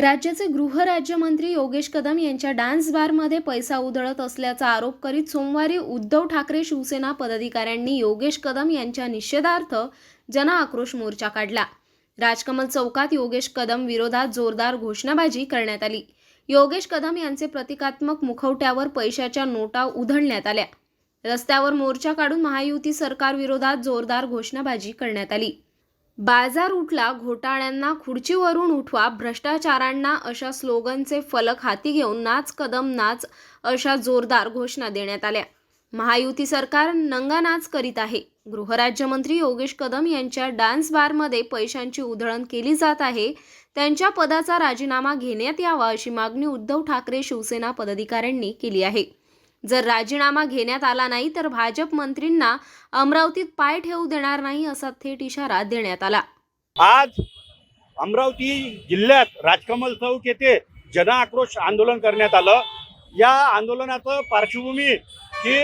राज्याचे गृहराज्यमंत्री योगेश कदम यांच्या डान्स बारमध्ये पैसा उधळत असल्याचा आरोप करीत सोमवारी उद्धव ठाकरे शिवसेना पदाधिकाऱ्यांनी योगेश कदम यांच्या निषेधार्थ जनआक्रोश मोर्चा काढला. राजकमल चौकात योगेश कदम विरोधात जोरदार घोषणाबाजी करण्यात आली. योगेश कदम यांचे प्रतिकात्मक मुखवट्यावर पैशाच्या नोटा उधळण्यात आल्या. रस्त्यावर मोर्चा काढून महायुती सरकार विरोधात जोरदार घोषणाबाजी करण्यात आली. बाजार उठला घोटाळ्यांना खुर्चीवरून उठवा भ्रष्टाचारांना अशा स्लोगनचे फलक हाती घेऊन नाच कदम नाच अशा जोरदार घोषणा देण्यात आल्या. महायुती सरकार नंगा नाच करीत आहे. गृहराज्यमंत्री योगेश कदम यांच्या डान्स बारमध्ये पैशांची उधळण केली जात आहे. त्यांच्या पदाचा राजीनामा घेण्यात यावा अशी मागणी उद्धव ठाकरे शिवसेना पदाधिकाऱ्यांनी केली आहे. जर राजीनामा घेण्यात आला नाही तर भाजप मंत्रींना अमरावतीत पाय ठेवू देणार नाही असा थेट इशारा देण्यात आला. आज अमरावती जिल्ह्यात राजकमल चौक येथे जनआक्रोश आंदोलन करण्यात आलं. या आंदोलनाचं पार्श्वभूमी की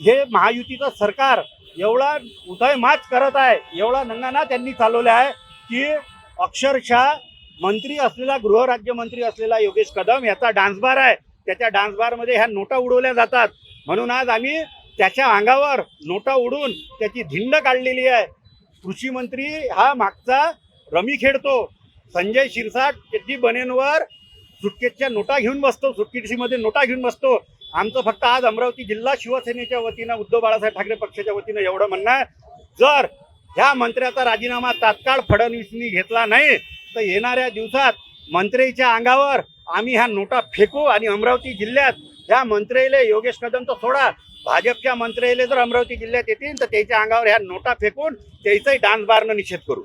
हे महायुतीचं सरकार एवढा उदयमाच करत आहे एवढा नंगाना त्यांनी चालवला आहे की अक्षरशः मंत्री असलेला गृहराज्यमंत्री असलेला योगेश कदम याचा डान्स बार आहे. त्याच्या डान्स बारमध्ये ह्या नोटा उडवल्या जातात. म्हणून आज आम्ही त्याच्या अंगावर नोटा उडून त्याची धिंड काढलेली आहे. कृषी मंत्री हा मागचा रमी खेळतो संजय शिरसाट शेट्टी बनेनवर सुटकेसच्या नोटा घेऊन बसतो. सुटकेसीमध्ये नोटा घेऊन बसतो. आमचं फक्त आज अमरावती जिल्हा शिवसेनेच्या वतीनं उद्धव बाळासाहेब ठाकरे पक्षाच्या वतीनं एवढं म्हणणं आहे. जर ह्या मंत्र्याचा राजीनामा तात्काळ फडणवीसनी घेतला नाही तर येणाऱ्या दिवसात मंत्र्याच्या अंगावर आम्ही ह्या नोटा फेकू आणि अमरावती जिल्ह्यात ह्या मंत्र्याले योगेश कदम तर सोडा. भाजपच्या मंत्र्याले जर अमरावती जिल्ह्यात येतील तर त्याच्या अंगावर ह्या नोटा फेकून त्याचाही डान्स बारनं निषेध करू.